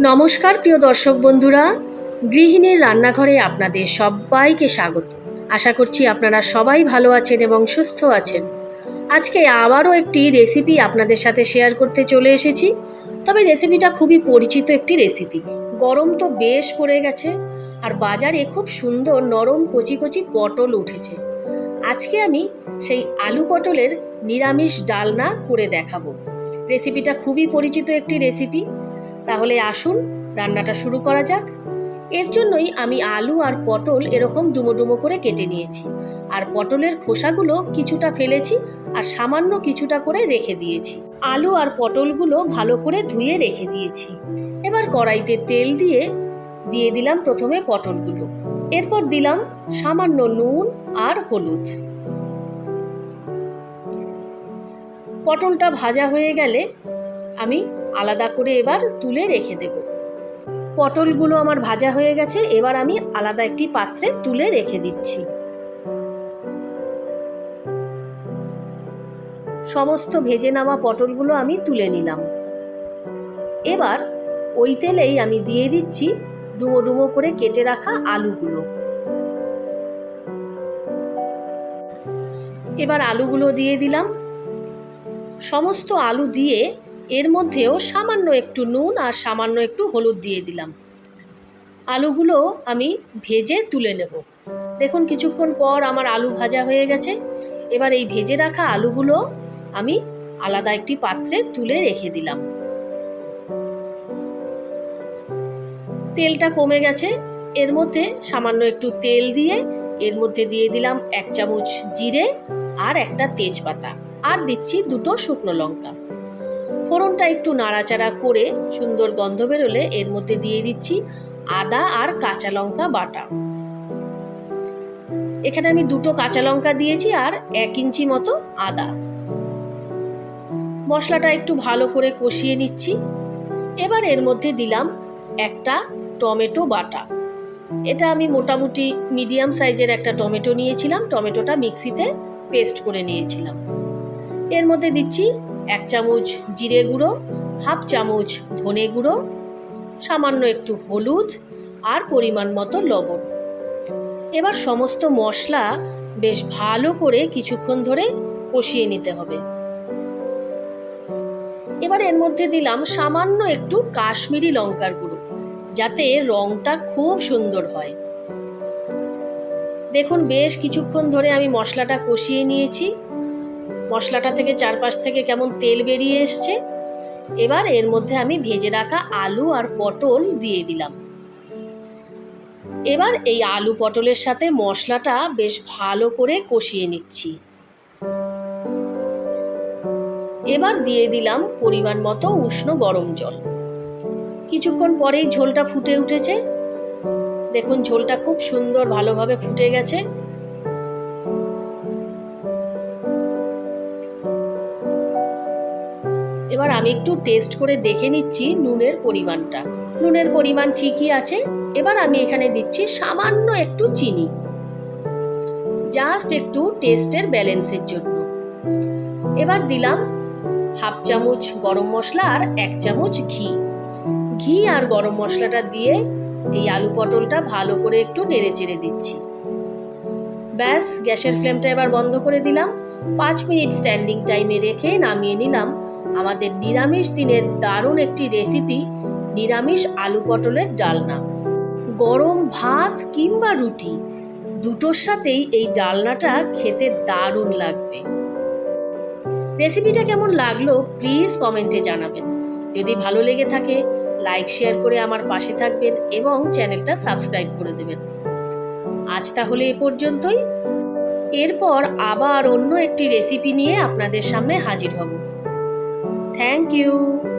নমস্কার, প্রিয় দর্শক বন্ধুরা। গৃহিণীর রান্নাঘরে আপনাদের সবাইকে স্বাগত। আশা করছি আপনারা সবাই ভালো আছেন এবং সুস্থ আছেন। আজকে আবারও একটি রেসিপি আপনাদের সাথে শেয়ার করতে চলে এসেছি। তবে রেসিপিটা খুবই পরিচিত একটি রেসিপি। গরম তো বেশ পড়ে গেছে আর বাজারে খুব সুন্দর নরম কচি কচি পটল উঠেছে। আজকে আমি সেই আলু পটলের নিরামিষ ডালনা করে দেখাবো। রেসিপিটা খুবই পরিচিত একটি রেসিপি। তাহলে আসুন, রান্নাটা শুরু করা যাক। এর জন্যই আমি আলু আর পটল এরকম ডুমো ডুমো করে কেটে নিয়েছি। আর পটলের খোসাগুলো কিছুটা ফেলেছি আর সামান্য কিছুটা করে রেখে দিয়েছি। আলু আর পটলগুলো ভালো করে ধুয়ে রেখে দিয়েছি। এবার কড়াইতে তেল দিয়ে দিয়ে দিলাম প্রথমে পটলগুলো। এরপর দিলাম সামান্য নুন আর হলুদ। পটলটা ভাজা হয়ে গেলে আমি আলাদা করে এবার তুলে রেখে দেব। পটলগুলো আমার ভাজা হয়ে গেছে, এবার আমি আলাদা একটি পাত্রে তুলে রেখে দিচ্ছি। সমস্ত ভেজে নামা পটলগুলো আমি তুলে নিলাম। এবার ওই তেলেই আমি দিয়ে দিচ্ছি ডুমো ডুমো করে কেটে রাখা আলুগুলো। এবার আলুগুলো দিয়ে দিলাম। সমস্ত আলু দিয়ে এর মধ্যেও সামান্য একটু নুন আর সামান্য একটু হলুদ দিয়ে দিলাম। আলুগুলো আমি ভেজে তুলে নেব। দেখুন, কিছুক্ষণ পর আমার আলু ভাজা হয়ে গেছে। এবার এই ভেজে রাখা আলুগুলো আমি আলাদা একটি পাত্রে তুলে রেখে দিলাম। তেলটা কমে গেছে। এর মধ্যে সামান্য একটু তেল দিয়ে এর মধ্যে দিয়ে দিলাম এক চামচ জিরে আর একটা তেজপাতা। আর দিচ্ছি দুটো শুকনো লঙ্কা। ফোড়নটা একটু নাড়াচাড়া করে সুন্দর গন্ধ বেরোলে এর মধ্যে দিয়ে দিচ্ছি আদা আর কাঁচা লঙ্কা বাটা। এখানে আমি দুটো কাঁচা লঙ্কা দিয়েছি আর এক ইঞ্চি মতো আদা। মশলাটা একটু ভালো করে কষিয়ে নিচ্ছি। এবার এর মধ্যে দিলাম একটা টমেটো বাটা। এটা আমি মোটামুটি মিডিয়াম সাইজের একটা টমেটো নিয়েছিলাম। টমেটোটা মিক্সিতে পেস্ট করে নিয়েছিলাম। এর মধ্যে দিচ্ছি এক চামচ জিরে গুঁড়ো, হাফ চামচ ধনে গুঁড়ো, সামান্য একটু হলুদ আর পরিমাণ মতো লবণ। এবার সমস্ত মশলা বেশ ভালো করে কিছুক্ষণ ধরে কষিয়ে নিতে হবে। এবার এর মধ্যে দিলাম সামান্য একটু কাশ্মীরি লঙ্কার গুঁড়ো, যাতে রংটা খুব সুন্দর হয়। দেখুন, বেশ কিছুক্ষণ ধরে আমি মশলাটা কষিয়ে নিয়েছি। মশলাটা থেকে চারপাশ থেকে কেমন তেল বেরিয়ে এসছে? এবার এর মধ্যে আমি ভেজে রাখা আলু আর পটল দিয়ে দিলাম। এবার এই আলু পটলের সাথে মশলাটা বেশ ভালো করে কষিয়ে নিচ্ছি। এবার দিয়ে দিলাম পরিমাণ মতো উষ্ণ গরম জল। কিছুক্ষণ পরেই ঝোলটা ফুটে উঠেছে। দেখুন, ঝোলটা খুব সুন্দর ভালোভাবে ফুটে গেছে। এবার আমি একটু টেস্ট করে দেখে নিচ্ছি নুনের পরিমাণটা। নুনের পরিমাণ ঠিকই আছে, এবার আমি এখানে দিচ্ছি সামান্য একটু চিনি। জাস্ট একটু টেস্টের ব্যালেন্সের জন্য। এবার দিলাম হাফ চামচ গরম মশলা আর এক চামচ ঘি। ঘি আর গরম মশলাটা দিয়ে এই আলু পটলটা ভালো করে একটু নেড়ে চেড়ে দিচ্ছি। ব্যাস, গ্যাসের ফ্লেমটা এবার বন্ধ করে দিলাম। পাঁচ মিনিট স্ট্যান্ডিং টাইমে রেখে নামিয়ে নিলাম। আমাদের নিরামিষ দিনের দারুণ একটি রেসিপি নিরামিষ আলু পটলের ডালনা। গরম ভাত কিংবা রুটি, দুটোর সাথেই এই ডালনাটা খেতে দারুণ লাগবে। রেসিপিটা কেমন লাগল প্লিজ কমেন্টে জানাবেন। যদি ভালো লেগে থাকে লাইক শেয়ার করে আমার পাশে থাকবেন এবং চ্যানেলটা সাবস্ক্রাইব করে দেবেন। আজ তাহলে এ পর্যন্তই। এরপর আবার অন্য একটি রেসিপি নিয়ে আপনাদের সামনে হাজির হব। Thank you.